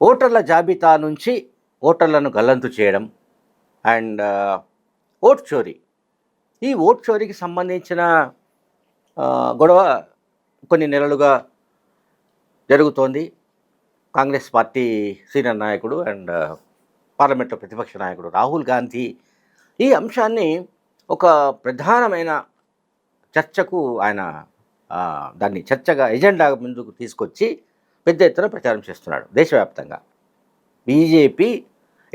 ఓటర్ల జాబితా నుంచి ఓటర్లను గల్లంతు చేయడం అండ్ ఓట్ చోరీ. ఈ ఓట్ చోరీకి సంబంధించిన గొడవ కొన్ని నెలలుగా జరుగుతోంది. కాంగ్రెస్ పార్టీ సీనియర్ నాయకుడు అండ్ పార్లమెంట్లో ప్రతిపక్ష నాయకుడు రాహుల్ గాంధీ ఈ అంశాన్ని ఒక ప్రధానమైన చర్చకు ఆయన దాన్ని చర్చగా ఎజెండా ముందుకు తీసుకొచ్చి పెద్ద ఎత్తున ప్రచారం చేస్తున్నాడు దేశవ్యాప్తంగా. బీజేపీ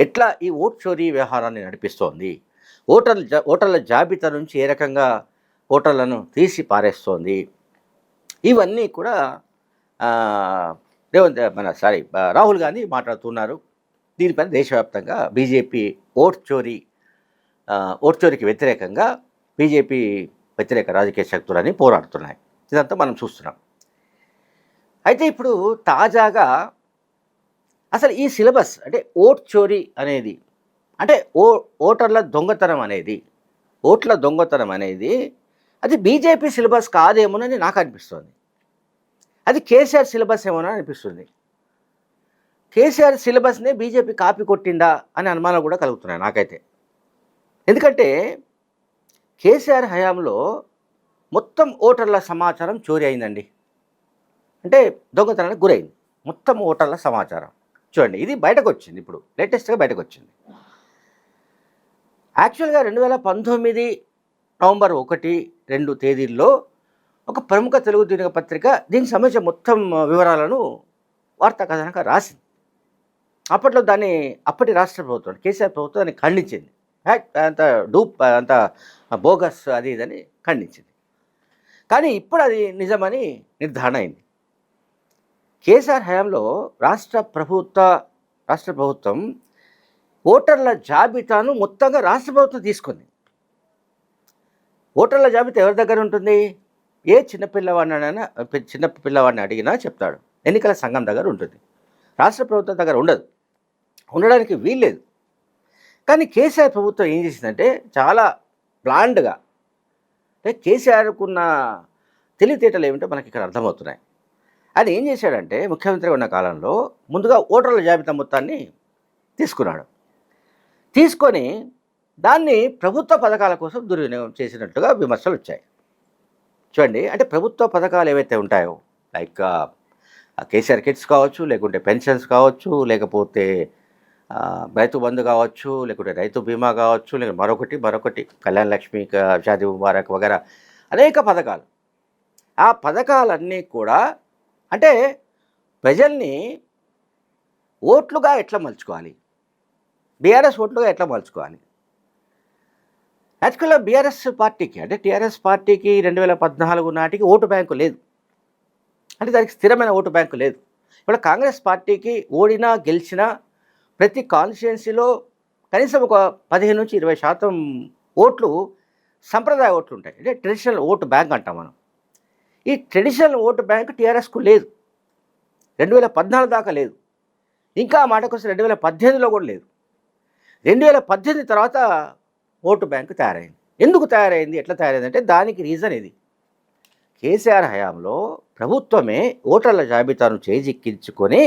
ఎట్లా ఈ ఓట్ చోరీ వ్యవహారాన్ని నడిపిస్తోంది? ఓటర్ల జా ఓటర్ల జాబితా నుంచి ఏ రకంగా ఓటర్లను తీసి పారేస్తోంది? ఇవన్నీ కూడా రేవంత్ మన సారీ రాహుల్ గాంధీ మాట్లాడుతున్నారు. దీనిపైన దేశవ్యాప్తంగా బీజేపీ ఓట్ చోరీ ఓట్ చోరీకి వ్యతిరేకంగా బీజేపీ వ్యతిరేక రాజకీయ శక్తులని పోరాడుతున్నాయి. ఇదంతా మనం చూస్తున్నాం. అయితే ఇప్పుడు తాజాగా అసలు ఈ సిలబస్ అంటే ఓట్ చోరీ అనేది అంటే ఓ ఓటర్ల దొంగతనం అనేది ఓట్ల దొంగతనం అనేది అది బీజేపీ సిలబస్ కాదేమోనని నాకు అనిపిస్తుంది. అది కేసీఆర్ సిలబస్ ఏమోనని అనిపిస్తుంది. కేసీఆర్ సిలబస్నే బీజేపీ కాపీ కొట్టిందా అనే అనుమానం కూడా కలుగుతున్నాయి నాకైతే. ఎందుకంటే కేసీఆర్ హయాంలో మొత్తం ఓటర్ల సమాచారం చోరీ అయిందండి. అంటే దొంగతనానికి గురైంది. మొత్తం ఓటర్ల సమాచారం. చూడండి ఇది బయటకు వచ్చింది ఇప్పుడు. లేటెస్ట్గా బయటకు వచ్చింది యాక్చువల్గా రెండు వేల పంతొమ్మిది నవంబర్ ఒకటి రెండు తేదీల్లో ఒక ప్రముఖ తెలుగు దినపత్రిక దీనికి సంబంధించిన మొత్తం వివరాలను వార్తా కథనంగా రాసింది. అప్పట్లో దాన్ని అప్పటి రాష్ట్ర ప్రభుత్వం కేసీఆర్ ప్రభుత్వం దాన్ని ఖండించింది. అంత డూప్ అంత బోగస్ అది ఇదని ఖండించింది. కానీ ఇప్పుడు అది నిజమని నిర్ధారణ అయింది. కేసీఆర్ హయాంలో రాష్ట్ర ప్రభుత్వ రాష్ట్ర ప్రభుత్వం ఓటర్ల జాబితాను మొత్తంగా రాష్ట్ర ప్రభుత్వం తీసుకుంది. ఓటర్ల జాబితా ఎవరి దగ్గర ఉంటుంది? ఏ చిన్నపిల్లవాడినైనా చిన్న పిల్లవాడిని అడిగినా చెప్తాడు. ఎన్నికల సంఘం దగ్గర ఉంటుంది. రాష్ట్ర ప్రభుత్వం దగ్గర ఉండదు. ఉండడానికి వీల్లేదు. కానీ కేసీఆర్ ప్రభుత్వం ఏం చేసిందంటే చాలా ప్లాండ్గా అంటే కేసీఆర్కున్న తెలివితేటలు ఏమిటో మనకి ఇక్కడ అర్థమవుతున్నాయి. ఆయన ఏం చేశాడంటే ముఖ్యమంత్రి ఉన్న కాలంలో ముందుగా ఓటర్ల జాబితా మొత్తాన్ని తీసుకున్నాడు. తీసుకొని దాన్ని ప్రభుత్వ పథకాల కోసం దుర్వినియోగం చేసినట్టుగా విమర్శలు వచ్చాయి. చూడండి అంటే ప్రభుత్వ పథకాలు ఏవైతే ఉంటాయో లైక్ కేసీఆర్ కిట్స్ కావచ్చు లేకుంటే పెన్షన్స్ కావచ్చు లేకపోతే రైతు బంధు కావచ్చు లేకుంటే రైతు బీమా కావచ్చు లేక మరొకటి మరొకటి కళ్యాణ లక్ష్మి షాది ముబారక్ వగేరా అనేక పథకాలు. ఆ పథకాలన్నీ కూడా అంటే ప్రజల్ని ఓట్లుగా ఎట్లా మలుచుకోవాలి? బీఆర్ఎస్ ఓట్లుగా ఎట్లా మలుచుకోవాలి? యాక్చువల్గా బీఆర్ఎస్ పార్టీకి అంటే టీఆర్ఎస్ పార్టీకి రెండు వేల పద్నాలుగు నాటికి ఓటు బ్యాంకు లేదు. అంటే దానికి స్థిరమైన ఓటు బ్యాంకు లేదు. ఇప్పుడు కాంగ్రెస్ పార్టీకి ఓడినా గెలిచినా ప్రతి కాన్స్టిట్యున్సీలో కనీసం ఒక పదిహేను నుంచి ఇరవై శాతం ఓట్లు సంప్రదాయ ఓట్లు ఉంటాయి. అంటే ట్రెడిషనల్ ఓటు బ్యాంక్ అంటాం మనం. ఈ ట్రెడిషనల్ ఓటు బ్యాంక్ టీఆర్ఎస్కు లేదు. రెండు వేల పద్నాలుగు దాకా లేదు. ఇంకా మాటకొస్తే రెండు వేల పద్దెనిమిదిలో కూడా లేదు. రెండు వేల పద్దెనిమిది తర్వాత ఓటు బ్యాంకు తయారైంది. ఎందుకు తయారైంది? ఎట్లా తయారైంది అంటే దానికి రీజన్ ఇది. కేసీఆర్ హయాంలో ప్రభుత్వమే ఓటర్ల జాబితాను చేజిక్కించుకొని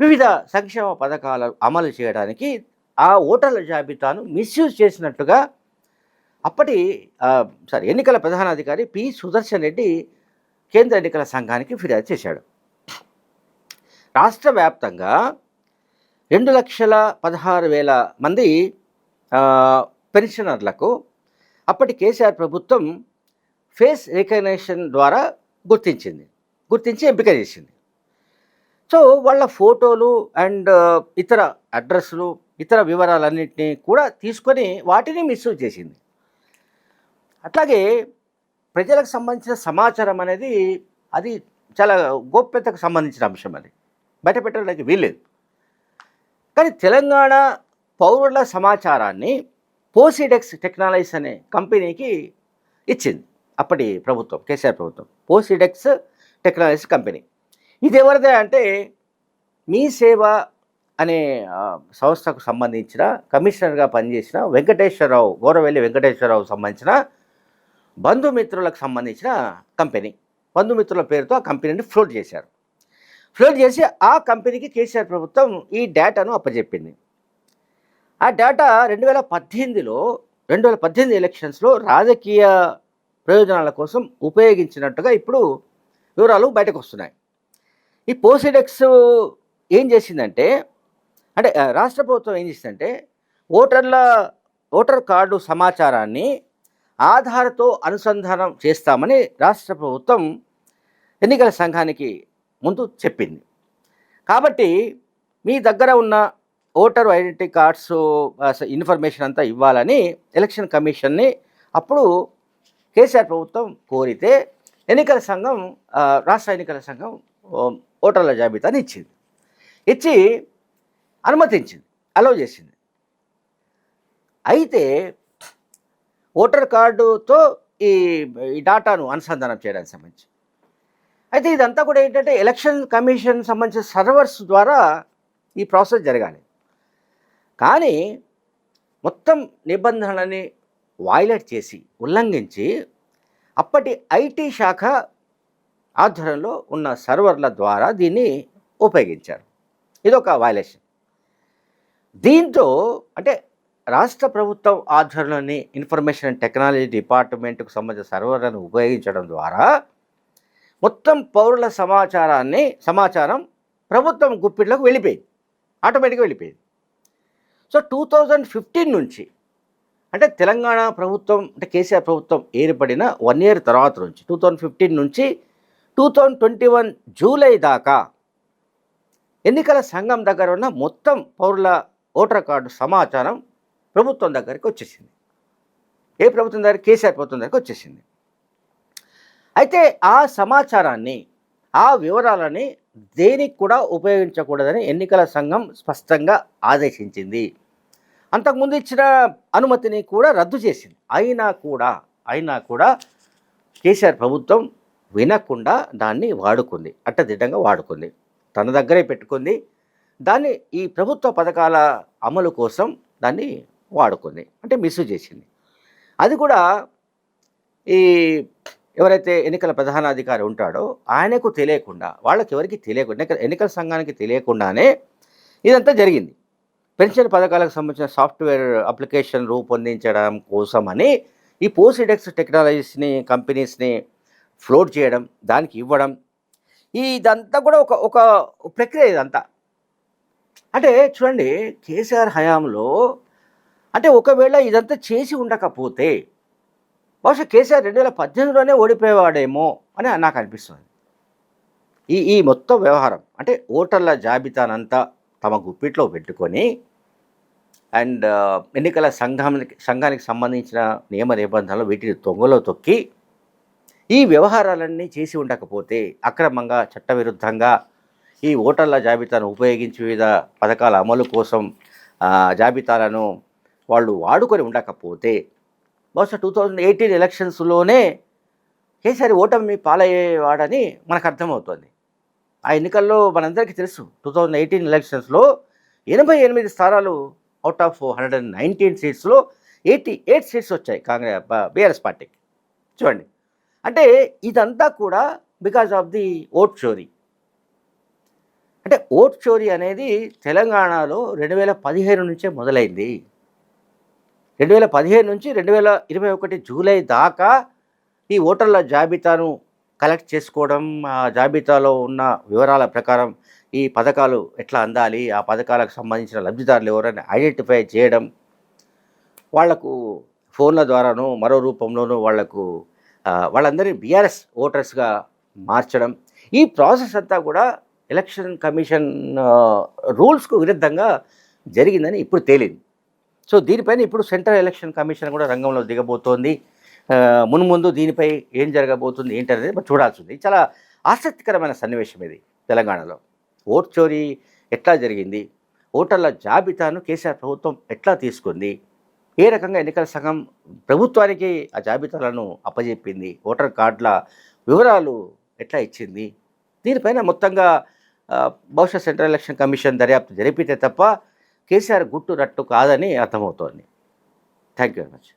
వివిధ సంక్షేమ పథకాలు అమలు చేయడానికి ఆ ఓటర్ల జాబితాను మిస్యూజ్ చేసినట్టుగా అప్పటి సారీ ఎన్నికల ప్రధానాధికారి పి. సుదర్శన్ రెడ్డి కేంద్ర ఎన్నికల సంఘానికి ఫిర్యాదు చేశాడు. రాష్ట్ర వ్యాప్తంగా రెండు లక్షల పదహారు వేల మంది పెన్షనర్లకు అప్పటి కేసీఆర్ ప్రభుత్వం ఫేస్ రికగ్నేషన్ ద్వారా గుర్తించింది. గుర్తించి ఎంపిక చేసింది. సో వాళ్ళ ఫోటోలు అండ్ ఇతర అడ్రస్లు ఇతర వివరాలన్నింటినీ కూడా తీసుకొని వాటిని మిస్యూజ్ చేసింది. అట్లాగే ప్రజలకు సంబంధించిన సమాచారం అనేది అది చాలా గోప్యతకు సంబంధించిన అంశం అది. బయట పెట్టడానికి వీల్లేదు. కానీ తెలంగాణ పౌరుల సమాచారాన్ని పోసిడెక్స్ టెక్నాలజీస్ అనే కంపెనీకి ఇచ్చింది అప్పటి ప్రభుత్వం కేసీఆర్ ప్రభుత్వం. Posidex technologies company. ఇది ఎవరిదే అంటే మీ సేవ అనే సంస్థకు సంబంధించిన కమిషనర్గా పనిచేసిన వెంకటేశ్వరరావు గౌరవెల్లి వెంకటేశ్వరరావు సంబంధించిన బంధుమిత్రులకు సంబంధించిన కంపెనీ. బంధుమిత్రుల పేరుతో ఆ కంపెనీని ఫ్లోట్ చేశారు. ఫ్లోట్ చేసి ఆ కంపెనీకి కేసీఆర్ ప్రభుత్వం ఈ డేటాను అప్పచెప్పింది ఆ డేటా రెండు వేల పద్దెనిమిదిలో రెండు వేల పద్దెనిమిది ఎలక్షన్స్లో రాజకీయ ప్రయోజనాల కోసం ఉపయోగించినట్టుగా ఇప్పుడు వివరాలు బయటకు వస్తున్నాయి. ఈ పోసిడెక్స్ ఏం చేసిందంటే అంటే రాష్ట్ర ప్రభుత్వం ఏం చేసిందంటే ఓటర్ల ఓటర్ కార్డు సమాచారాన్ని ఆధార్తో అనుసంధానం చేస్తామని రాష్ట్ర ప్రభుత్వం ఎన్నికల సంఘానికి ముందు చెప్పింది. కాబట్టి మీ దగ్గర ఉన్న ఓటర్ ఐడెంటిటీ కార్డ్స్ ఇన్ఫర్మేషన్ అంతా ఇవ్వాలని ఎలక్షన్ కమిషన్ని అప్పుడు కేసీఆర్ ప్రభుత్వం కోరితే ఎన్నికల సంఘం రాష్ట్ర ఎన్నికల సంఘం ఓటర్ల జాబితాని ఇచ్చింది. ఇచ్చి అనుమతించింది అలౌ చేసింది. అయితే ఓటర్ కార్డుతో ఈ ఈ డాటాను అనుసంధానం చేయడానికి సంబంధించి. అయితే ఇదంతా కూడా ఏంటంటే ఎలక్షన్ కమిషన్ సంబంధించిన సర్వర్స్ ద్వారా ఈ ప్రాసెస్ జరగాలి. కానీ మొత్తం నిబంధనలని వాయిలెట్ చేసి ఉల్లంఘించి అప్పటి ఐటీ శాఖ ఆధ్వర్యంలో ఉన్న సర్వర్ల ద్వారా దీన్ని ఉపయోగించారు. ఇదొక వైలేషన్. దీంతో అంటే రాష్ట్ర ప్రభుత్వం ఆధ్వర్యంలోని ఇన్ఫర్మేషన్ అండ్ టెక్నాలజీ డిపార్ట్మెంట్కు సంబంధించిన సర్వర్లను ఉపయోగించడం ద్వారా మొత్తం పౌరుల సమాచారాన్ని సమాచారం ప్రభుత్వం గుప్పిట్లోకి వెళ్ళిపోయింది. ఆటోమేటిక్గా వెళ్ళిపోయింది. సో టూ థౌజండ్ ఫిఫ్టీన్ నుంచి అంటే తెలంగాణ ప్రభుత్వం అంటే కేసీఆర్ ప్రభుత్వం ఏర్పడిన వన్ ఇయర్ తర్వాత నుంచి టూ థౌజండ్ ఫిఫ్టీన్ నుంచి two thousand twenty one July దాకా ఎన్నికల సంఘం దగ్గర ఉన్న మొత్తం పౌరుల ఓటర్ కార్డు సమాచారం ప్రభుత్వం దగ్గరికి వచ్చేసింది. ఏ ప్రభుత్వం దగ్గర? కేసీఆర్ ప్రభుత్వం దగ్గరికి వచ్చేసింది. అయితే ఆ సమాచారాన్ని ఆ వివరాలని దేనికి కూడా ఉపయోగించకూడదని ఎన్నికల సంఘం స్పష్టంగా ఆదేశించింది. అంతకుముందు ఇచ్చిన అనుమతిని కూడా రద్దు చేసింది. అయినా కూడా అయినా కూడా కేసీఆర్ ప్రభుత్వం వినకుండా దాన్ని వాడుకుంది. అట్టదిడ్డంగా వాడుకుంది. తన దగ్గరే పెట్టుకుంది. దాన్ని ఈ ప్రభుత్వ పథకాల అమలు కోసం దాన్ని వాడుకుంది. అంటే మిస్యూజ్ చేసింది. అది కూడా ఈ ఎవరైతే ఎన్నికల ప్రధానాధికారి ఉంటాడో ఆయనకు తెలియకుండా వాళ్ళకి ఎవరికి తెలియకుండా ఎన్నికల ఎన్నికల సంఘానికి తెలియకుండానే ఇదంతా జరిగింది. పెన్షన్ పథకాలకు సంబంధించిన సాఫ్ట్వేర్ అప్లికేషన్ రూపొందించడం కోసమని ఈ పోసిడెక్స్ టెక్నాలజీస్ని కంపెనీస్ని ఫ్లోట్ చేయడం దానికి ఇవ్వడం ఇదంతా కూడా ఒక ఒక ప్రక్రియ ఇదంతా. అంటే చూడండి కేసీఆర్ హయాంలో అంటే ఒకవేళ ఇదంతా చేసి ఉండకపోతే బహుశా కేసీఆర్ రెండు వేల పద్దెనిమిదిలోనే ఓడిపోయేవాడేమో అని నాకు అనిపిస్తుంది. ఈ ఈ మొత్తం వ్యవహారం అంటే ఓటర్ల జాబితానంతా తమ గుప్పిట్లో పెట్టుకొని అండ్ ఎన్నికల సంఘానికి సంఘానికి సంబంధించిన నియమ నిబంధనలు వీటిని తొంగలో తొక్కి ఈ వ్యవహారాలన్నీ చేసి ఉండకపోతే అక్రమంగా చట్టవిరుద్ధంగా ఈ ఓటర్ల జాబితాను ఉపయోగించి వివిధ పథకాల అమలు కోసం జాబితాలను వాళ్ళు వాడుకొని ఉండకపోతే బహుశా టూ థౌజండ్ ఎయిటీన్ ఎలక్షన్స్లోనే కేసీఆర్ ఓటమి పాలయ్యేవాడని మనకు అర్థమవుతుంది. ఆ ఎన్నికల్లో మనందరికీ తెలుసు టూ థౌజండ్ ఎయిటీన్ ఎలక్షన్స్లో ఎనభై ఎనిమిది స్థానాలు out of hundred and nineteen సీట్స్లో eighty eight seats వచ్చాయి కాంగ్రెస్ బీఆర్ఎస్ పార్టీకి. చూడండి. అంటే ఇదంతా కూడా బికాజ్ ఆఫ్ ది ఓట్ చోరీ అంటే ఓట్ చోరీ అనేది తెలంగాణలో రెండు వేల పదిహేను నుంచే మొదలైంది. రెండు వేల పదిహేను నుంచి రెండు వేల ఇరవై ఒకటి జూలై దాకా ఈ ఓటర్ల జాబితాను కలెక్ట్ చేసుకోవడం ఆ జాబితాలో ఉన్న వివరాల ప్రకారం ఈ పథకాలు ఎట్లా అందాలి ఆ పథకాలకు సంబంధించిన లబ్ధిదారులు ఎవరైనా ఐడెంటిఫై చేయడం వాళ్ళకు ఫోన్ల ద్వారాను మరో రూపంలోనూ వాళ్ళకు వాళ్ళందరినీ బీఆర్ఎస్ ఓటర్స్గా మార్చడం. ఈ ప్రాసెస్ అంతా కూడా ఎలక్షన్ కమిషన్ రూల్స్కు విరుద్ధంగా జరిగిందని ఇప్పుడు తేలింది. సో దీనిపైన ఇప్పుడు సెంట్రల్ ఎలక్షన్ కమిషన్ కూడా రంగంలో దిగబోతోంది. మున్ముందు దీనిపై ఏం జరగబోతుంది ఏంటనేది మనం చూడాల్సి ఉంది చాలా ఆసక్తికరమైన సన్నివేశం ఇది తెలంగాణలో. ఓట్ చోరీ ఎట్లా జరిగింది? ఓటర్ల జాబితాను కేసీఆర్ ప్రభుత్వం ఎట్లా తీసుకుంది? ఏ రకంగా ఎన్నికల సంఘం ప్రభుత్వానికి ఆ జాబితాలను అప్పజెప్పింది? ఓటర్ కార్డుల వివరాలు ఎట్లా ఇచ్చింది? దీనిపైన మొత్తంగా బహుశా సెంట్రల్ ఎలక్షన్ కమిషన్ దర్యాప్తు జరిపితే తప్ప కేసీఆర్ గుట్టు రట్టు కాదని అర్థమవుతోంది. Thank you very much